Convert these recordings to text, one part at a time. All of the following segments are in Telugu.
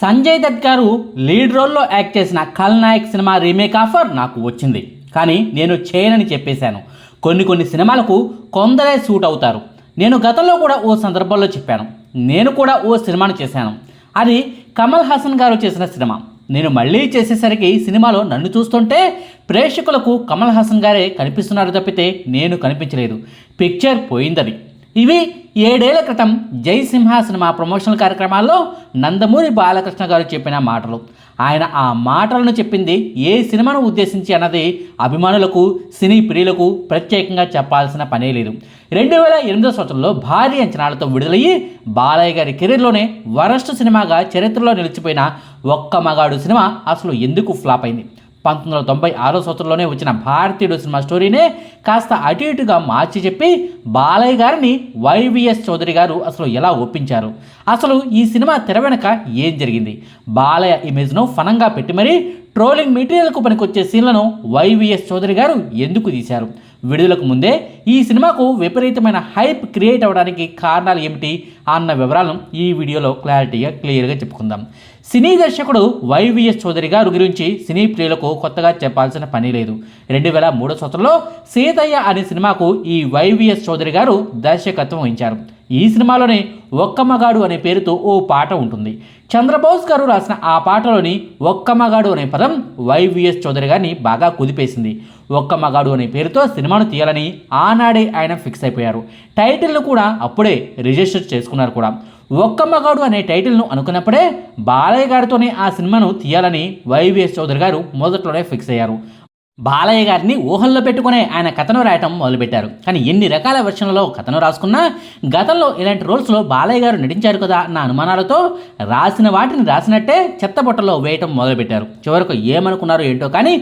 సంజయ్ దత్ గారు లీడ్ రోల్లో యాక్ట్ చేసిన ఖల్నాయక్ సినిమా రీమేక్ ఆఫర్ నాకు వచ్చింది. కానీ నేను చేయనని చెప్పేశాను. కొన్ని కొన్ని సినిమాలకు కొందరే సూట్ అవుతారు. నేను గతంలో కూడా ఓ సందర్భంలో చెప్పాను. నేను కూడా ఓ సినిమాను చేశాను. అది కమల్ హాసన్ గారు చేసిన సినిమా. నేను మళ్ళీ చేసేసరికి సినిమాలో నన్ను చూస్తుంటే ప్రేక్షకులకు కమల్ హాసన్ గారే కనిపిస్తున్నారు తప్పితే నేను కనిపించలేదు. పిక్చర్ పోయిందని ఇవి ఏడేళ్ళ క్రితం జై సింహ సినిమా ప్రమోషనల్ కార్యక్రమాల్లో నందమూరి బాలకృష్ణ గారు చెప్పిన మాటలు. ఆయన ఆ మాటలను చెప్పింది ఏ సినిమాను ఉద్దేశించి అన్నది అభిమానులకు సినీ ప్రియులకు ప్రత్యేకంగా చెప్పాల్సిన పనే లేదు. రెండు వేల ఎనిమిదో సంవత్సరంలో భారీ అంచనాలతో విడుదలయ్యి బాలయ్య గారి కెరీర్లోనే వరస్ట్ సినిమాగా చరిత్రలో నిలిచిపోయిన ఒక్క మగాడు సినిమా అసలు ఎందుకు ఫ్లాప్ అయింది? పంతొమ్మిది వందల తొంభై ఆరో సంవత్సరంలోనే వచ్చిన భారతీయుడు సినిమా స్టోరీనే కాస్త అటు ఇటుగా మార్చి చెప్పి బాలయ్య గారిని వైవిఎస్ చౌదరి గారు అసలు ఎలా ఒప్పించారు? అసలు ఈ సినిమా తెర వెనక ఏం జరిగింది? బాలయ్య ఇమేజ్ను ఫనంగా పెట్టి మరీ ట్రోలింగ్ మెటీరియల్కు పనికొచ్చే సీన్లను వైవిఎస్ చౌదరి గారు ఎందుకు తీశారు? విడుదలకు ముందే ఈ సినిమాకు విపరీతమైన హైప్ క్రియేట్ అవ్వడానికి కారణాలు ఏమిటి అన్న వివరాలను ఈ వీడియోలో క్లారిటీగా క్లియర్గా చెప్పుకుందాం. సినీ దర్శకుడు వైవిఎస్ చౌదరి గారు గురించి సినీ ప్రియులకు కొత్తగా చెప్పాల్సిన పని లేదు. రెండు వేల మూడో సంవత్సరంలో సీతయ్య అనే సినిమాకు ఈ వైవిఎస్ చౌదరి గారు దర్శకత్వం వహించారు. ఈ సినిమాలోనే ఒక్క మగాడు అనే పేరుతో ఓ పాట ఉంటుంది. చంద్రబోస్ గారు రాసిన ఆ పాటలోని ఒక్క మగాడు అనే పదం వైవిఎస్ చౌదరి గారిని బాగా కుదిపేసింది. ఒక్క మగాడు అనే పేరుతో సినిమాను తీయాలని ఆనాడే ఆయన ఫిక్స్ అయిపోయారు. టైటిల్ను కూడా అప్పుడే రిజిస్టర్ చేసుకున్నారు కూడా. ఒక్క మగాడు అనే టైటిల్ను అనుకున్నప్పుడే బాలయ్య గారితోనే ఆ సినిమాను తీయాలని వైవిఎస్ చౌదరి గారు మొదట్లోనే ఫిక్స్ అయ్యారు. బాలయ్య గారిని ఊహల్లో పెట్టుకునే ఆయన కథను రాయటం మొదలుపెట్టారు. కానీ ఎన్ని రకాల వెర్షన్లలో కథను రాసుకున్నా గతంలో ఇలాంటి రోల్స్లో బాలయ్య గారు నటించారు కదా అన్న అనుమానాలతో రాసిన వాటిని రాసినట్టే చెత్తబుట్టలో వేయటం మొదలుపెట్టారు. చివరకు ఏమనుకున్నారో ఏంటో కానీ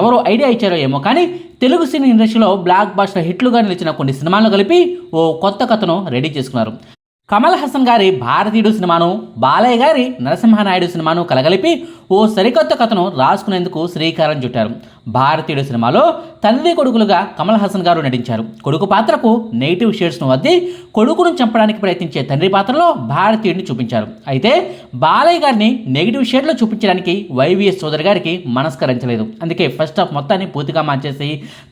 ఎవరో ఐడియా ఇచ్చారో ఏమో కానీ తెలుగు సినీ ఇండస్ట్రీలో బ్లాక్ బాస్టర్ హిట్లుగా నిలిచిన కొన్ని సినిమాలను కలిపి ఓ కొత్త కథను రెడీ చేసుకున్నారు. కమల్ హాసన్ గారి భారతీయుడు సినిమాను బాలయ్య గారి నరసింహనాయుడు సినిమాను కలగలిపి ఓ సరికొత్త కథను రాసుకునేందుకు శ్రీకారం చుట్టారు. భారతీయుడు సినిమాలో తండ్రి కొడుకులుగా కమల్ హాసన్ గారు నటించారు. కొడుకు పాత్రకు నెగిటివ్ షేడ్స్ను వద్ది కొడుకును చంపడానికి ప్రయత్నించే తండ్రి పాత్రలో భారతీయుడిని చూపించారు. అయితే బాలయ్య గారిని నెగిటివ్ షేడ్లో చూపించడానికి వైవిఎస్ సోదరి గారికి మనస్కరించలేదు. అందుకే ఫస్ట్ హాఫ్ మొత్తాన్ని పూర్తిగా మార్చేసి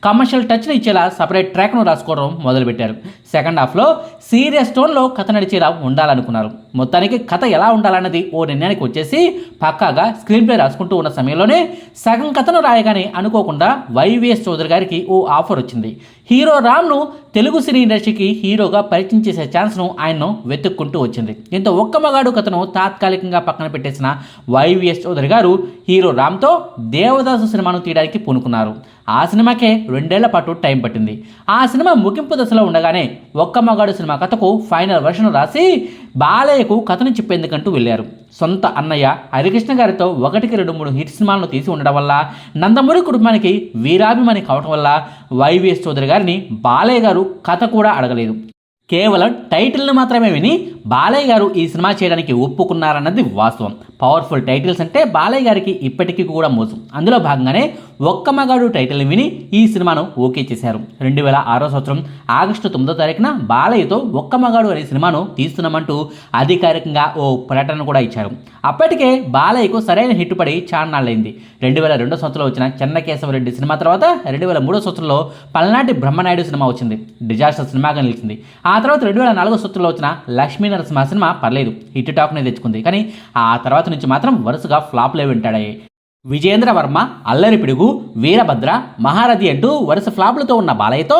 కమర్షియల్ టచ్ను ఇచ్చేలా సపరేట్ ట్రాక్ను రాసుకోవడం మొదలుపెట్టారు. సెకండ్ హాఫ్లో సీరియస్ టోన్లో కథ నడిచేలా ఉండాలనుకున్నారు. మొత్తానికి కథ ఎలా ఉండాలన్నది ఓ నిర్ణయానికి వచ్చేసి పక్కాగా స్క్రీన్ ప్లే రాసుకుంటూ ఉన్న సమయంలోనే సగం కథను రాయగానే అనుకోకుండా వైవిఎస్ చౌదరి గారికి ఓ ఆఫర్ వచ్చింది. హీరో రామ్ను తెలుగు సినీ ఇండస్ట్రీకి హీరోగా పరిచయం చేసే ఛాన్స్ను ఆయన్ను వెతుక్కుంటూ వచ్చింది. దీంతో ఒక్క మగాడు కథను తాత్కాలికంగా పక్కన పెట్టేసిన వైవిఎస్ చౌదరి గారు హీరో రామ్తో దేవదాసు సినిమాను తీయడానికి పూనుకున్నారు. ఆ సినిమాకే రెండేళ్ళ పాటు టైం పట్టింది. ఆ సినిమా ముగింపు దశలో ఉండగానే ఒక్క మగాడు సినిమా కథకు ఫైనల్ వర్షన్ రాసి బాలయ్యకు కథను చెప్పేందుకంటూ వెళ్ళారు. సొంత అన్నయ్య హరికృష్ణ గారితో ఒకటికి రెండు మూడు హిట్ సినిమాలను తీసి ఉండడం వల్ల నందమూరి కుటుంబానికి వీరాభిమాని కావటం వల్ల వైవిఎస్ చౌదరి గారిని బాలయ్య గారు కథ కూడా అడగలేదు. కేవలం టైటిల్ను మాత్రమే విని బాలయ్య గారు ఈ సినిమా చేయడానికి ఒప్పుకున్నారన్నది వాస్తవం. పవర్ఫుల్ టైటిల్స్ అంటే బాలయ్య గారికి ఇప్పటికీ కూడా మోసం అందులో భాగంగానే ఒక్క మగాడు టైటిల్ విని ఈ సినిమాను ఓకే చేశారు. రెండు వేల ఆరో సంవత్సరం ఆగస్టు తొమ్మిదో తారీఖున బాలయ్యతో ఒక్క మగాడు అనే సినిమాను తీస్తున్నామంటూ అధికారికంగా ఓ ప్రకటన కూడా ఇచ్చారు. అప్పటికే బాలయ్యకు సరైన హిట్ పడి చాన్నాళ్ళైంది రెండు వేల రెండో సంవత్సరంలో వచ్చిన చెన్నకేశవరెడ్డి సినిమా తర్వాత రెండు వేల మూడో సంవత్సరంలో పల్నాటి బ్రహ్మనాయుడు సినిమా వచ్చింది. డిజాస్టర్ సినిమాగా నిలిచింది. ఆ తర్వాత రెండు వేల నాలుగో సంవత్సరంలో వచ్చిన లక్ష్మీ నరసింహ సినిమా పర్లేదు. హిట్ టాక్ని తెచ్చుకుంది. కానీ ఆ తర్వాత నుంచి మాత్రం వరుసగా ఫ్లాప్లే వింటాడాయి. విజేంద్రవర్మ అల్లరి పిడుగు వీరభద్ర మహారథి అంటూ వరుస ఫ్లాపులతో ఉన్న బాలయ్యతో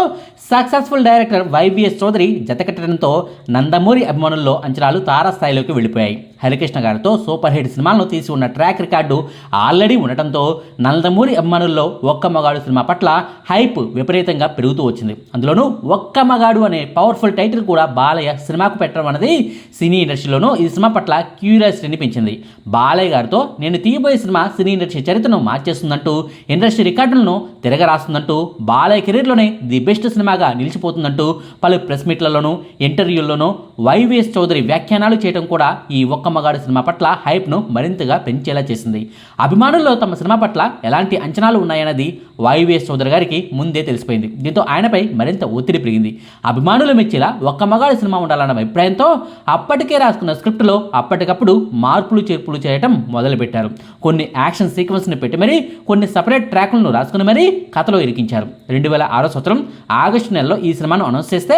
సక్సెస్ఫుల్ డైరెక్టర్ వైవిఎస్ చౌదరి జతకట్టడంతో నందమూరి అభిమానుల్లో అంచనాలు తారాస్థాయిలోకి వెళ్ళిపోయాయి. హరికృష్ణ గారితో సూపర్ హిట్ సినిమాలను తీసి ఉన్న ట్రాక్ రికార్డు ఆల్రెడీ ఉండటంతో నందమూరి అభిమానుల్లో ఒక్క మగాడు సినిమా పట్ల హైప్ విపరీతంగా పెరుగుతూ వచ్చింది. అందులోనూ ఒక్క మగాడు అనే పవర్ఫుల్ టైటిల్ కూడా బాలయ్య సినిమాకు పెట్టడం అనేది సినీ ఇండస్ట్రీలోనూ ఈ సినిమా పట్ల క్యూరియాసిటీని పెంచింది. బాలయ్య గారితో నేను తీయబోయే సినిమా సినీ ఇండస్ట్రీ చరిత్రను మార్చేస్తుందంటూ ఇండస్ట్రీ రికార్డులను తిరగరాస్తుందంటూ బాలయ్య కెరీర్లోనే ది బెస్ట్ సినిమాగా నిలిచిపోతుందంటూ పలు ప్రెస్ మీట్లలోనూ ఇంటర్వ్యూల్లోనూ వైవిఎస్ చౌదరి వ్యాఖ్యానాలు చేయడం కూడా ఈ ఒక్క మగాడు సినిమా పట్ల హైప్ను మరింతగా పెంచేలా చేసింది. అభిమానుల్లో తమ సినిమా పట్ల ఎలాంటి అంచనాలు ఉన్నాయన్నది వైవిఎస్ చౌదరి గారికి ముందే తెలిసిపోయింది. దీంతో ఆయనపై మరింత ఒత్తిడి పెరిగింది. అభిమానులు మెచ్చేలా ఒక్క సినిమా ఉండాలన్న అభిప్రాయంతో అప్పటికే రాసుకున్న స్క్రిప్ట్లో అప్పటికప్పుడు మార్పులు చేర్పులు చేయటం మొదలుపెట్టారు. కొన్ని యాక్షన్ సీక్వెన్స్ని పెట్టి మరీ కొన్ని సపరేట్ ట్రాక్లను రాసుకుని మరీ కథలో ఇరికించారు. రెండు వేల ఆరో సంవత్సరం ఆగస్టు నెలలో ఈ సినిమాను అనౌన్స్ చేస్తే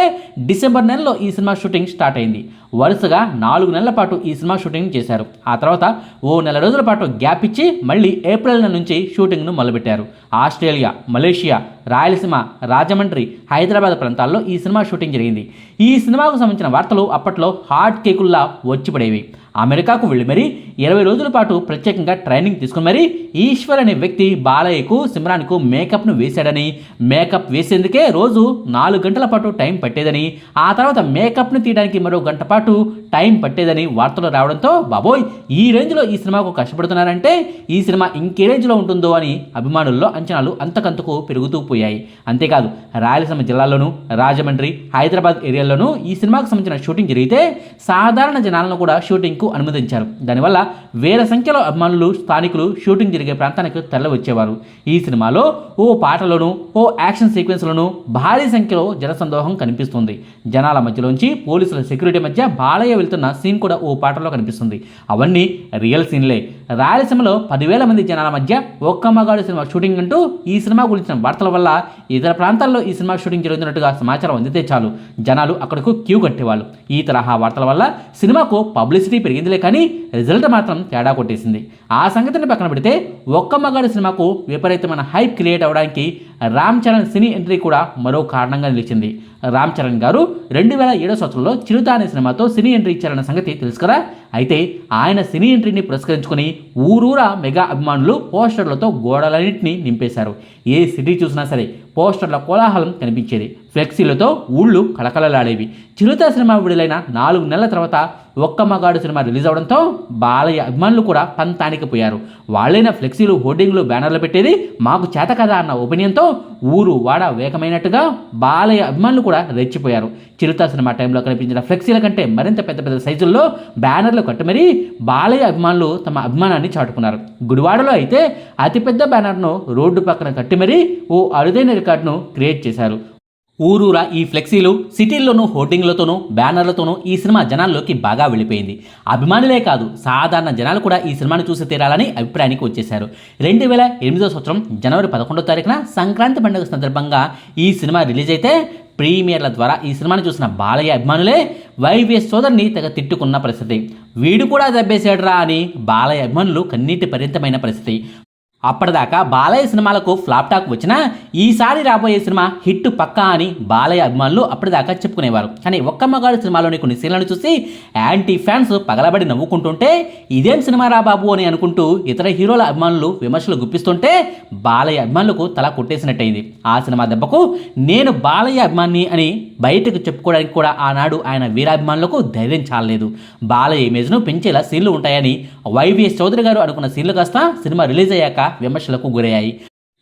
డిసెంబర్ నెలలో ఈ సినిమా షూటింగ్ స్టార్ట్ అయింది. వరుసగా నాలుగు నెలల పాటు ఈ సినిమా షూటింగ్ చేశారు. ఆ తర్వాత ఓ నెల రోజుల పాటు గ్యాప్ ఇచ్చి మళ్ళీ ఏప్రిల్ నెల నుంచి షూటింగ్ను మొదలుపెట్టారు. ఆస్ట్రేలియా మలేషియా రాయలసీమ రాజమండ్రి హైదరాబాద్ ప్రాంతాల్లో ఈ సినిమా షూటింగ్ జరిగింది. ఈ సినిమాకు సంబంధించిన వార్తలు అప్పట్లో హాట్ కేకుల్లా వచ్చిపడేవి అమెరికాకు వెళ్ళి మరీ ఇరవై రోజుల పాటు ప్రత్యేకంగా ట్రైనింగ్ తీసుకుని మరీ ఈశ్వర్ అనే వ్యక్తి బాలయ్యకు సిమ్రాన్కు మేకప్ను వేశాడని. మేకప్ వేసేందుకే రోజు నాలుగు గంటల పాటు టైం పట్టేదని. ఆ తర్వాత మేకప్ను తీయడానికి మరో గంట పాటు టైం పట్టేదని వార్తలు రావడంతో బాబోయ్ ఈ రేంజ్లో ఈ సినిమాకు కష్టపడుతున్నారంటే ఈ సినిమా ఇంకే రేంజ్లో ఉంటుందో అని అభిమానుల్లో అంచనాలు అంతకంతకు పెరుగుతూ పోయాయి. అంతేకాదు రాయలసీమ జిల్లాలోనూ రాజమండ్రి హైదరాబాద్ ఏరియాల్లోనూ ఈ సినిమాకు సంబంధించిన షూటింగ్ జరిగితే సాధారణ జనాలను కూడా షూటింగ్కు అనుమతించారు. దానివల్ల వేల సంఖ్యలో అభిమానులు స్థానికులు షూటింగ్ జరిగే ప్రాంతానికి తరలివచ్చేవారు. ఈ సినిమాలో ఓ పాటలోనూ ఓ యాక్షన్ సీక్వెన్స్లోనూ భారీ సంఖ్యలో జనసందోహం కనిపిస్తుంది. జనాల మధ్యలోంచి పోలీసుల సెక్యూరిటీ మధ్య బాలయ్య వెళ్తున్న సీన్ కూడా ఓ పాటలో కనిపిస్తుంది. అవన్నీ రియల్ సీన్లే. రాయలసీమలో పదివేల మంది జనాల మధ్య ఒక్క మగాడు సినిమా షూటింగ్ అంటూ ఈ సినిమా గురించిన వార్తల వల్ల ఇతర ప్రాంతాల్లో ఈ సినిమా షూటింగ్ జరుగుతున్నట్టుగా సమాచారం అందితే చాలు. జనాలు అక్కడకు క్యూ కట్టేవాళ్ళు. ఈ తరహా వార్తల వల్ల సినిమాకు పబ్లిసిటీ పెరిగిందిలే కానీ రిజల్ట్ మాత్రం తేడా కొట్టేసింది. ఆ సంగతిని పక్కన పెడితే ఒక్క మగాడు సినిమాకు విపరీతమైన హైప్ క్రియేట్ అవడానికి రామ్ చరణ్ సినీ ఎంట్రీ కూడా మరో కారణంగా నిలిచింది. రామ్ చరణ్ గారు రెండు వేల ఏడో సంవత్సరంలో చిరుత అనే సినిమాతో సినీ ఎంట్రీ ఇచ్చారన్న సంగతి తెలుసు కదా? అయితే ఆయన సినీ ఎంట్రీని పురస్కరించుకుని ఊరూరా మెగా అభిమానులు పోస్టర్లతో గోడలన్నింటినీ నింపేశారు. ఏ సిటీ చూసినా సరే పోస్టర్ల కోలాహలం కనిపించేది. ఫ్లెక్సీలతో ఊళ్ళు కళకళలాడేవి. చిరుత సినిమా విడుదలైన నాలుగు నెలల తర్వాత ఒక్క మగాడు సినిమా రిలీజ్ అవడంతో బాలయ్య అభిమానులు కూడా పంతానికి పోయారు. వాళ్ళైన ఫ్లెక్సీలు హోర్డింగ్లు బ్యానర్లు పెట్టేది మాకు చేత కదా అన్న ఒపీనియన్తో ఊరు వాడ వేగమైనట్టుగా బాలయ్య అభిమానులు కూడా రెచ్చిపోయారు. చిరుత సినిమా టైంలో కనిపించిన ఫ్లెక్సీల కంటే మరింత పెద్ద పెద్ద సైజుల్లో బ్యానర్లు కట్టుమరి బాలయ్య అభిమానులు తమ అభిమానాన్ని చాటుకున్నారు. గుడివాడలో అయితే అతిపెద్ద బ్యానర్ను రోడ్డు పక్కన కట్టి మరీ ఓ అరుదైన రికార్డును క్రియేట్ చేశారు. ఊరూరా ఈ ఫ్లెక్సీలు సిటీల్లోనూ హోర్డింగ్లతోనూ బ్యానర్లతోనూ ఈ సినిమా జనాల్లోకి బాగా వెళ్ళిపోయింది. అభిమానులే కాదు సాధారణ జనాలు కూడా ఈ సినిమాను చూసి తీరాలని అభిప్రాయానికి వచ్చేశారు. రెండు వేల ఎనిమిదో సంవత్సరం జనవరి పదకొండో తారీఖున సంక్రాంతి పండుగ సందర్భంగా ఈ సినిమా రిలీజ్ అయితే ప్రీమియర్ల ద్వారా ఈ సినిమాను చూసిన బాలయ్య అభిమానులే వైవిఎస్ సోదరిని తెగ తిట్టుకున్న పరిస్థితి. వీడు కూడా దెబ్బేశాడురా అని బాలయ్య అభిమానులు కన్నీటి పరిమితమైన పరిస్థితి. అప్పటిదాకా బాలయ్య సినిమాలకు ఫ్లాప్ టాక్ వచ్చినా ఈసారి రాబోయే సినిమా హిట్ పక్కా అని బాలయ్య అభిమానులు అప్పటిదాకా చెప్పుకునేవారు. కానీ ఒక్క మగాడు సినిమాలోని కొన్ని సీన్లను చూసి యాంటీ ఫ్యాన్స్ పగలబడి నవ్వుకుంటుంటే ఇదేం సినిమా రా బాబు అని అనుకుంటూ ఇతర హీరోల అభిమానులు విమర్శలు గుప్పిస్తుంటే బాలయ్య అభిమానులకు తల కొట్టేసినట్టయింది. ఆ సినిమా దెబ్బకు నేను బాలయ్య అభిమాని అని బయటకు చెప్పుకోవడానికి కూడా ఆనాడు ఆయన వీరాభిమానులకు ధైర్యం చాలలేదు. బాలయ్య ఇమేజ్ను పెంచేలా సీన్లు ఉంటాయని వైవిఎస్ చౌదరి గారు అనుకున్న సీన్లు కాస్త సినిమా రిలీజ్ అయ్యాక విమర్శలకు గురయ్యాయి.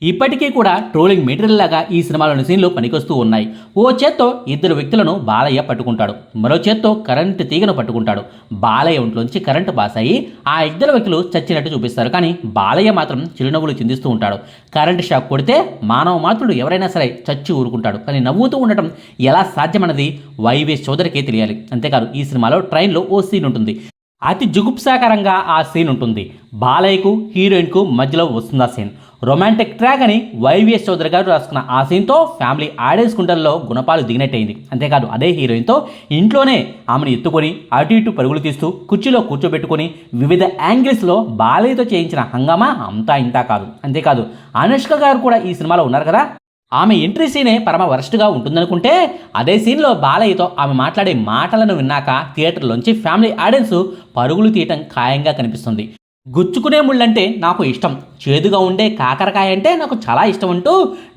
ఇప్పటికీ కూడా ట్రోలింగ్ మెటీరియల్ లాగా ఈ సినిమాలోని సీన్లు పనికొస్తూ ఉన్నాయి. ఓ చేత్తో ఇద్దరు వ్యక్తులను బాలయ్య పట్టుకుంటాడు. మరో చేత్తో కరెంట్ తీగను పట్టుకుంటాడు. బాలయ్య ఒంట్లోంచి కరెంటు పాస్ అయ్యి ఆ ఇద్దరు వ్యక్తులు చచ్చినట్టు చూపిస్తారు. కానీ బాలయ్య మాత్రం చిరునవ్వులు చిందిస్తూ ఉంటాడు. కరెంట్ షాక్ కొడితే మానవ మాతృడు ఎవరైనా సరే చచ్చి ఊరుకుంటాడు. కానీ నవ్వుతూ ఉండటం ఎలా సాధ్యమన్నది వైవి చౌదరికే తెలియాలి. అంతేకాదు ఈ సినిమాలో ట్రైన్లో ఓ సీన్ ఉంటుంది. అతి జుగుప్సాకరంగా ఆ సీన్ ఉంటుంది. బాలయ్యకు హీరోయిన్కు మధ్యలో వస్తుంది ఆ సీన్ రొమాంటిక్ ట్రాక్ అని వైవిఎస్ చౌదరి గారు రాసుకున్న ఆ సీన్తో ఫ్యామిలీ ఆడియన్స్ కుంటల్లో గుణపాలు దిగినట్టయింది. అంతేకాదు అదే హీరోయిన్తో ఇంట్లోనే ఆమెను ఎత్తుకొని అటు ఇటు పరుగులు తీస్తూ కుర్చీలో కూర్చోబెట్టుకొని వివిధ యాంగిల్స్లో బాలయ్యతో చేయించిన హంగామా అంతా ఇంతా కాదు. అంతేకాదు అనుష్క గారు కూడా ఈ సినిమాలో ఉన్నారు కదా? ఆమె ఎంట్రీ సీనే పరమ వరస్ట్గా ఉంటుందనుకుంటే అదే సీన్లో బాలయ్యతో ఆమె మాట్లాడే మాటలను విన్నాక థియేటర్లోంచి ఫ్యామిలీ ఆడియన్స్ పరుగులు తీయటం ఖాయంగా కనిపిస్తుంది. గుచ్చుకునే ముళ్ళంటే నాకు ఇష్టం. చేదుగా ఉండే కాకరకాయ అంటే నాకు చాలా ఇష్టం అంటూ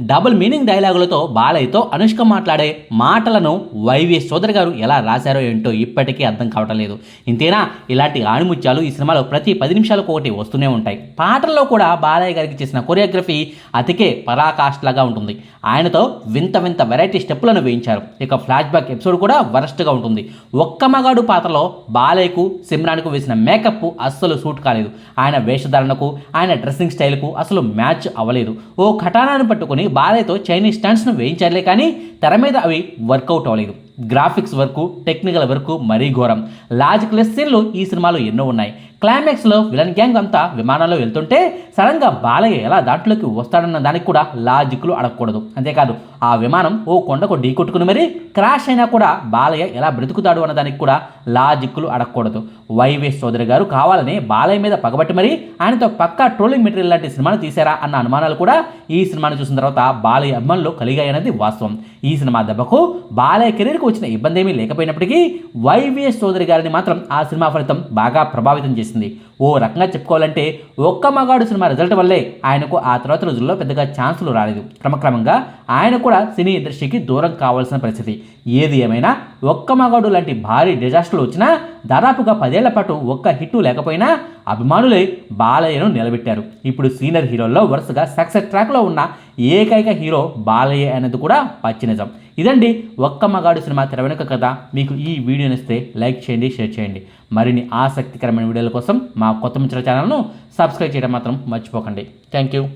డబుల్ మీనింగ్ డైలాగులతో బాలయ్యతో అనుష్క మాట్లాడే మాటలను వైవి సోదరి గారు ఎలా రాశారో ఏంటో ఇప్పటికీ అర్థం కావటం లేదు. ఇంతేనా? ఇలాంటి ఆణిముత్యాలు ఈ సినిమాలో ప్రతి పది నిమిషాలకు ఒకటి వస్తూనే ఉంటాయి. పాటల్లో కూడా బాలయ్య గారికి చేసిన కొరియోగ్రఫీ అతికే పరాకాష్లాగా ఉంటుంది. ఆయనతో వింత వింత వెరైటీ స్టెప్పులను వేయించారు. ఇక ఫ్లాష్ బ్యాక్ ఎపిసోడ్ కూడా వరస్ట్గా ఉంటుంది. ఒక్క మగాడు పాత్రలో బాలయ్యకు సిమ్రాన్కు వేసిన మేకప్ అస్సలు సూట్ కాలేదు. ఆయన వేషధారణకు ఆయన డ్రెస్సింగ్ స్టైల్కు అసలు మ్యాచ్ అవ్వలేదు. ఓ ఖటానాన్ని పట్టుకుని బాలయ్యతో చైనీస్ స్టాండ్స్ను వేయించారులే కానీ తెర మీద అవి వర్కౌట్ అవ్వలేదు. గ్రాఫిక్స్ వర్క్ టెక్నికల్ వర్క్ మరీ ఘోరం. లాజిక్లెస్ సీన్లు ఈ సినిమాలో ఎన్నో ఉన్నాయి. క్లైమాక్స్లో విలన్ గ్యాంగ్ అంతా విమానంలో వెళ్తుంటే సడన్గా బాలయ్య ఎలా దాంట్లోకి వస్తాడన్న దానికి కూడా లాజిక్లు అడగకూడదు. అంతేకాదు ఆ విమానం ఓ కొండకు ఢీకొట్టుకుని మరి క్రాష్ అయినా కూడా బాలయ్య ఎలా బ్రతుకుతాడు అన్న దానికి కూడా లాజిక్లు అడగకూడదు. వైవే సోదరి గారు కావాలని బాలయ్య మీద పగబట్టి మరి ఆయనతో పక్కా ట్రోలింగ్ మెటీరియల్ లాంటి సినిమాను తీశారా అన్న అనుమానాలు కూడా ఈ సినిమాను చూసిన తర్వాత బాలయ్య అభిమానులు కలిగాయన్నది వాస్తవం. ఈ సినిమా దెబ్బకు బాలయ్య కెరీర్కు వచ్చిన ఇబ్బంది ఏమీ లేకపోయినప్పటికీ వైవిఎస్ సోదరి గారిని మాత్రం ఆ సినిమా ఫలితం బాగా ప్రభావితం చేసింది. ఓ రకంగా చెప్పుకోవాలంటే ఒక్క మగాడు సినిమా రిజల్ట్ వల్లే ఆయనకు ఆ తర్వాత రోజుల్లో పెద్దగా ఛాన్సులు రాలేదు. క్రమక్రమంగా ఆయన కూడా సినీ ఇండస్ట్రీకి దూరం కావాల్సిన పరిస్థితి. ఏది ఏమైనా ఒక్క మగాడు లాంటి భారీ డిజాస్టర్లు వచ్చినా దాదాపుగా పదేళ్ళ పాటు ఒక్క హిట్టు లేకపోయినా అభిమానులే బాలయ్యను నిలబెట్టారు. ఇప్పుడు సీనియర్ హీరోల్లో వరుసగా సక్సెస్ ట్రాక్లో ఉన్న ఏకైక హీరో బాలయ్య అనేది కూడా పచ్చి నిజం. ఇదండి ఒక్క మగాడు సినిమా తెర వెనుక కథ. మీకు ఈ వీడియో ఇస్తే లైక్ చేయండి షేర్ చేయండి. మరిన్ని ఆసక్తికరమైన వీడియోల కోసం మా కొత్త మిత్ర ఛానల్ను సబ్స్క్రైబ్ చేయడం మాత్రం మర్చిపోకండి. Thank you.